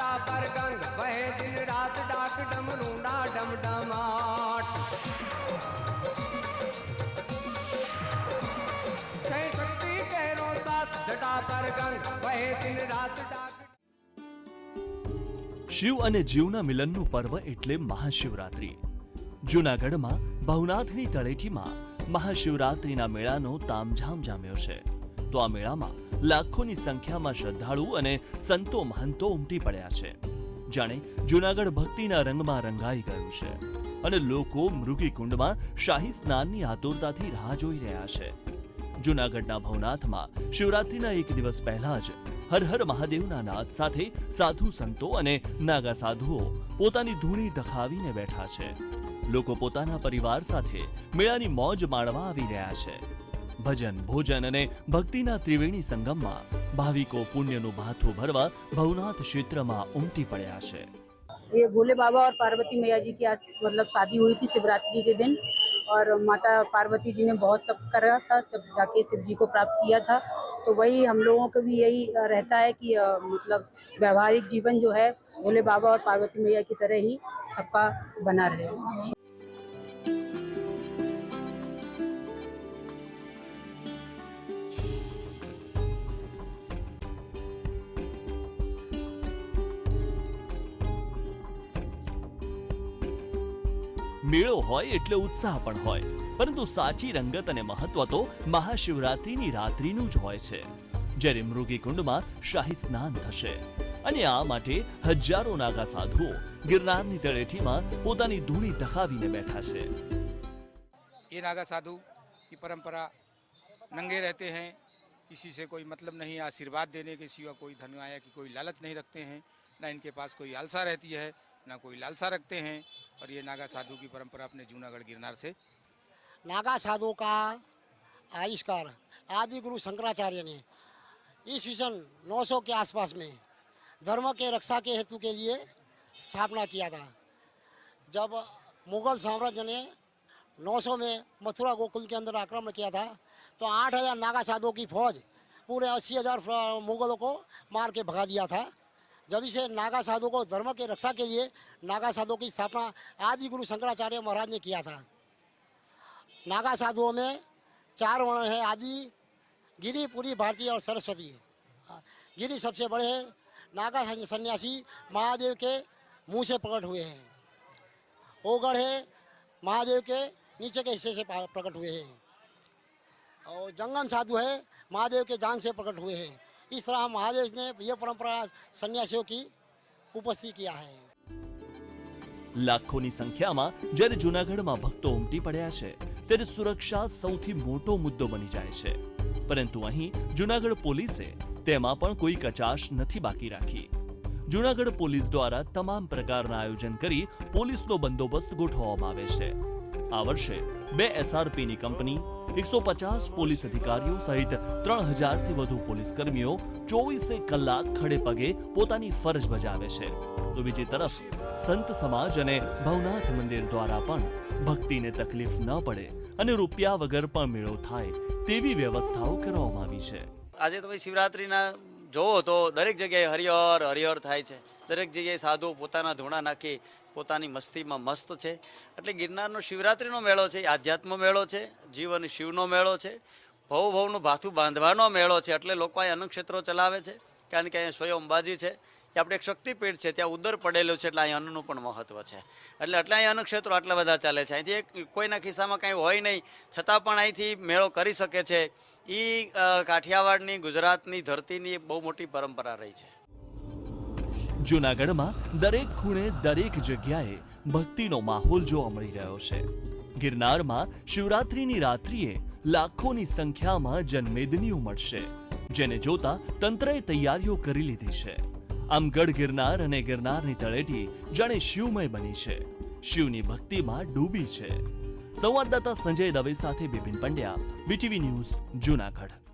જટા પર ગંગ વહે દિન રાત ડાક ડમરૂડા ડમડમાટ જય શક્તિ કેરો સાથ, જટા પર ગંગ વહે દિન રાત ડાક શિવ અને જીવના મિલનનું પર્વ એટલે મહાશિવરાત્રિ. જૂનાગઢમાં ભવનાથની તળેટીમાં મહાશિવરાત્રિના મેળાનો તામઝામ જામ્યો છે. તો આ મેળામાં લાખોની સંખ્યામાં શ્રદ્ધાળુ અને સંતો મહંતો ઉમટી પડ્યા છે. જાણે જૂનાગઢ ભક્તિના રંગમાં રંગાઈ ગયું છે અને લોકો મૃગી કુંડમાં શાહી સ્નાનની આતુરતાથી રાહ જોઈ રહ્યા છે. જૂનાગઢના ભવનાથમાં શિવરાત્રિના એક દિવસ પહેલા જ હર હર મહાદેવના નાદ સાથે સાધુ સંતો અને નાગા સાધુઓ પોતાની ધૂણી દખાવીને બેઠા છે. લોકો પોતાના પરિવાર સાથે મેળાની મોજ માણવા આવી રહ્યા છે. ભજન ભોજન અને ભક્તિના ત્રિવેણી સંગમમાં ભાવિકો પુણ્યનું ભાથું ભરવા ભવનાથ ક્ષેત્રમાં ઉમટી પડ્યા છે ये भोले बाबा और पार्वती मैया जी की आज मतलब शादी हुई थी शिवरात्रि के दिन और माता पार्वती जी ने बहुत तप करा था तब जाके शिव जी को प्राप्त किया था तो वही हम लोगों को भी यही अ, रहता है कि अ, मतलब व्यवहारिक जीवन जो है भोले बाबा और पार्वती मैया की तरह ही सबका बना रहे મેળો હોય એટલે ઉત્સાહ પણ હોય પરંતુ સાચી રંગત અને મહત્વ તો મહાશિવરાત્રિની રાત્રિનું જ હોય છે જ્યારે મૃગી કુંડમાં શાહી સ્નાન થશે અને આ માટે હજારો નાગા સાધુઓ ગિરનારની તળેટીમાં પોતાની ધૂણી દખાવીને બેઠા છે ये नागा साधु की परंपरा नंगे रहते हैं किसी से कोई मतलब नहीं है आशीर्वाद देने के सिवा कोई धनवाया की कोई लालच नहीं रखते हैं ना इनके पास कोई आलसा रहती है ना कोई लालसा रखते हैं और ये नागा साधु की परंपरा अपने जूनागढ़ गिरनार से। नागा साधु का आविष्कार आदि गुरु शंकराचार्य ने ईस्वी सन 900 के आसपास में धर्म के रक्षा के हेतु के लिए स्थापना किया था। जब मुगल साम्राज्य ने 900 में मथुरा गोकुल के अंदर आक्रमण किया था तो 8000 नागा साधुओं की फौज पूरे अस्सी हज़ार मुगलों को मार के भगा दिया था। जब इसे नागा साधु को धर्म के रक्षा के लिए नागा साधु की स्थापना आदि गुरु शंकराचार्य महाराज ने किया था। नागा साधुओं में चार वर्ण है आदि गिरी पूरी भारतीय और सरस्वती। हाँ, गिरी सबसे बड़े हैं नागा सन्यासी महादेव के मुँह से प्रकट हुए हैं। ओगढ़ है महादेव के नीचे के हिस्से से प्रकट हुए हैं। और जंगम साधु है महादेव के जांग से प्रकट हुए हैं। इस तरह महादेव ने यह परंपरा सन्यासियों की उपस्थित किया है લાખોની સંખ્યામાં જ્યારે જૂનાગઢમાં ભક્તો ઉમટી પડ્યા છે ત્યારે સુરક્ષા સૌથી મોટો મુદ્દો બની જાય છે પરંતુ અહીં જૂનાગઢ પોલીસે તેમાં પણ કોઈ કચાશ નથી બાકી રાખી જૂનાગઢ પોલીસ દ્વારા તમામ પ્રકારના આયોજન કરી પોલીસનો બંદોબસ્ત ગોઠવવામાં આવે છે આ વર્ષે બે એસઆરપીની કંપની, એકસો પચાસ પોલીસ અધિકારીઓ સહિત ત્રણ હજારથી વધુ પોલીસ કર્મીઓ ચોવીસે કલાક ખડે પગે પોતાની ફરજ બજાવે છે. તો બીજી તરફ, સંત સમાજ અને ભવનાથ મંદિર દ્વારા પણ ભક્તિને તકલીફ ન પડે અને રૂપિયા વગર પણ મેળો થાય તેવી વ્યવસ્થાઓ કરવામાં આવી છે. આજે તમે શિવરાત્રિના જોવો તો દરેક જગ્યાએ હરિહર હરિહર થાય છે. દરેક જગ્યાએ સાધુ પોતાના ધૂણા નાખી પોતાની મસ્તીમાં મસ્ત છે. એટલે ગિરનારનો શિવરાત્રિનો મેળો છે, આધ્યાત્મ મેળો છે, જીવ અને શિવનો મેળો છે, ભવ ભવનું ભાથું બાંધવાનો મેળો છે. એટલે લોકો અહીં અન્નક્ષેત્રો ચલાવે છે. કારણ કે અહીંયા સ્વયં અંબાજી છે. એ આપણે એક શક્તિપીઠ છે, ત્યાં ઉદર પડેલું છે, એટલે અહીં અન્નનું પણ મહત્ત્વ છે. એટલે એટલે અહીં અન્નક્ષેત્રો આટલા બધા ચાલે છે. અહીંથી કોઈના ખિસ્સામાં કાંઈ હોય નહીં, છતાં પણ અહીંથી મેળો કરી શકે છે. એ કાઠિયાવાડની, ગુજરાતની ધરતીની બહુ મોટી પરંપરા રહી છે. જૂનાગઢમાં દરેક ખૂણે દરેક જગ્યાએ ભક્તિનો માહોલ જોવા મળી રહ્યો છે. ગિરનારમાં શિવરાત્રિની રાત્રિએ લાખોની સંખ્યામાં જનમેદની ઉમટશે જેને જોતા તંત્રએ તૈયારીઓ કરી લીધી છે. આમ ગઢ ગિરનાર અને ગિરનારની તળેટી જાણે શિવમય બની છે. શિવની ભક્તિમાં ડૂબી છે. સંવાદદાતા સંજય દવે સાથે બિપિન પંડ્યા બીટીવી ન્યૂઝ, જૂનાગઢ.